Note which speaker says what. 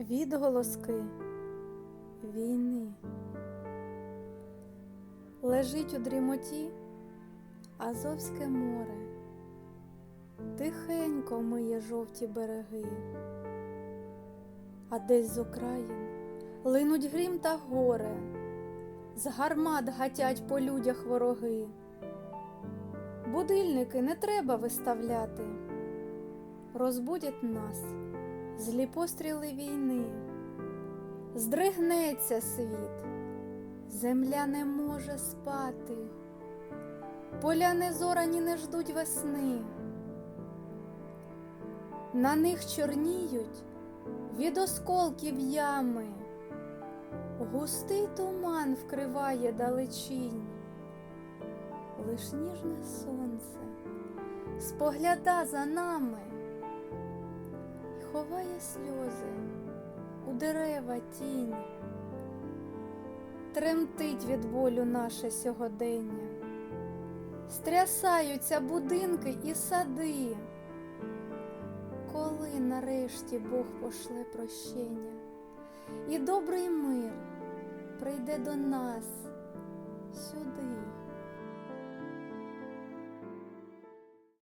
Speaker 1: Відголоски війни. Лежить у дрімоті Азовське море, тихенько миє жовті береги, а десь з окраїн линуть грім та горе, з гармат гатять по людях вороги. Будильники не треба виставляти, розбудять нас злі постріли війни, здригнеться світ, земля не може спати, поля незорані не ждуть весни, на них чорніють від осколків ями, густий туман вкриває далечінь, лиш ніжне сонце спогляда за нами сльози у дерева тінь. Тремтить від болю наше сьогодення, стрясаються будинки і сади. Коли нарешті Бог пошле прощення, і добрий мир прийде до нас сюди.